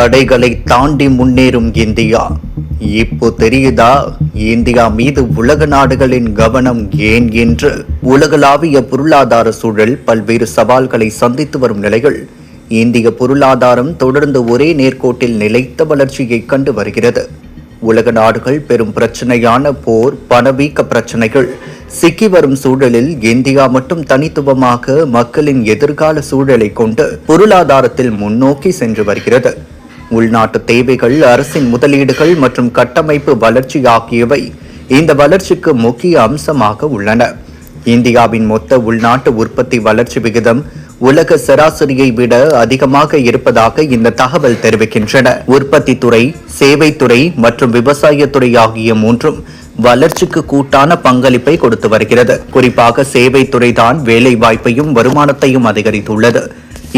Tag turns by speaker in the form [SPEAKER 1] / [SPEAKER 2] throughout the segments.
[SPEAKER 1] தடைகளை தாண்டி முன்னேறும் இந்தியா. இப்போ தெரியுதா? இந்தியா மீது உலக நாடுகளின் கவனம் ஏன் என்று? உலகளாவிய பொருளாதார சூழல் பல்வேறு சவால்களை சந்தித்து வரும் நிலையில் இந்திய பொருளாதாரம் தொடர்ந்து ஒரே நேர்கோட்டில் நிலைத்த வளர்ச்சியை கண்டு வருகிறது. உலக நாடுகள் பெரும் பிரச்சனையான போர் பணவீக்க பிரச்சனைகள். சிக்கி வரும் சூழலில் இந்தியா மட்டும் தனித்துவமாக மக்களின் எதிர்கால சூழலை கொண்டு பொருளாதாரத்தில் முன்னோக்கி சென்று வருகிறது. உள்நாட்டு தேவைகள் அரசின் முதலீடுகள் மற்றும் கட்டமைப்பு வளர்ச்சி ஆகியவை இந்த வளர்ச்சிக்கு முக்கிய அம்சமாக உள்ளன. இந்தியாவின் மொத்த உள்நாட்டு உற்பத்தி வளர்ச்சி விகிதம் உலக சராசரியை விட அதிகமாக இருப்பதாக இந்த தகவல் தெரிவிக்கின்றன. உற்பத்தி துறை சேவைத்துறை மற்றும் விவசாயத்துறை ஆகிய மூன்றும் வளர்ச்சிக்கு கூட்டான பங்களிப்பை கொடுத்து வருகிறது. குறிப்பாக சேவைத்துறை தான் வேலை வாய்ப்பையும் வருமானத்தையும் அதிகரித்துள்ளது.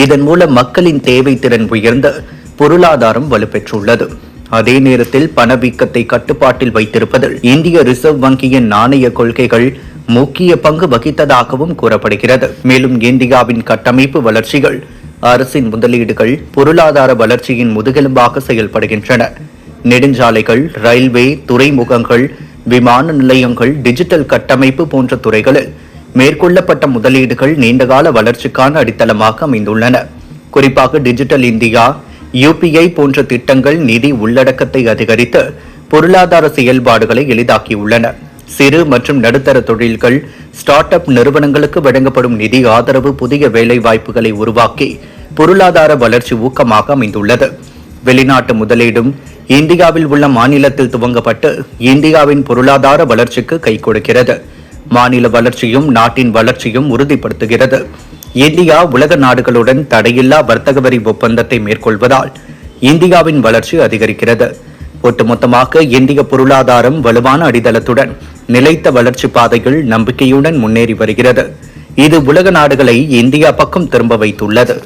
[SPEAKER 1] இதன் மூலம் மக்களின் தேவை திறன் உயர்ந்து பொருளாதாரம் வலுப்பெற்றுள்ளது. அதே நேரத்தில் பணவீக்கத்தை கட்டுப்பாட்டில் வைத்திருப்பதில் இந்திய ரிசர்வ் வங்கியின் நாணய கொள்கைகள் முக்கிய பங்கு வகித்ததாகவும் கூறப்படுகிறது. மேலும் இந்தியாவின் கட்டமைப்பு வளர்ச்சிகள் அரசின் முதலீடுகள் பொருளாதார வளர்ச்சியின் முதுகெலும்பாக செயல்படுகின்றன. நெடுஞ்சாலைகள் ரயில்வே துறைமுகங்கள் விமான நிலையங்கள் டிஜிட்டல் கட்டமைப்பு போன்ற துறைகளில் மேற்கொள்ளப்பட்ட முதலீடுகள் நீண்டகால வளர்ச்சிக்கான அடித்தளமாக அமைந்துள்ளன. குறிப்பாக டிஜிட்டல் இந்தியா யுபிஐ போன்ற திட்டங்கள் நிதி உள்ளடக்கத்தை அதிகரித்து பொருளாதார செயல்பாடுகளை எளிதாக்கியுள்ளன. சிறு மற்றும் நடுத்தர தொழில்கள் ஸ்டார்ட் அப் நிறுவனங்களுக்கு வழங்கப்படும் நிதி ஆதரவு புதிய வேலை வாய்ப்புகளை உருவாக்கி பொருளாதார வளர்ச்சி ஊக்கமாக அமைந்துள்ளது. வெளிநாட்டு முதலீடும் இந்தியாவில் உள்ள மாநிலத்தில் துவங்கப்பட்டு இந்தியாவின் பொருளாதார வளர்ச்சிக்கு கை கொடுக்கிறது. மாநில வளர்ச்சியும் நாட்டின் வளர்ச்சியும் உறுதிப்படுத்துகிறது. இந்தியா உலக நாடுகளுடன் தடையில்லா வர்த்தக வரி ஒப்பந்தத்தை மேற்கொள்வதால் இந்தியாவின் வளர்ச்சி அதிகரிக்கிறது. ஒட்டுமொத்தமாக இந்திய பொருளாதாரம் வலுவான அடித்தளத்துடன் நிலைத்த வளர்ச்சி பாதையில் நம்பிக்கையுடன் முன்னேறி வருகிறது. இது உலக நாடுகளை இந்தியா பக்கம் திரும்ப வைத்துள்ளது.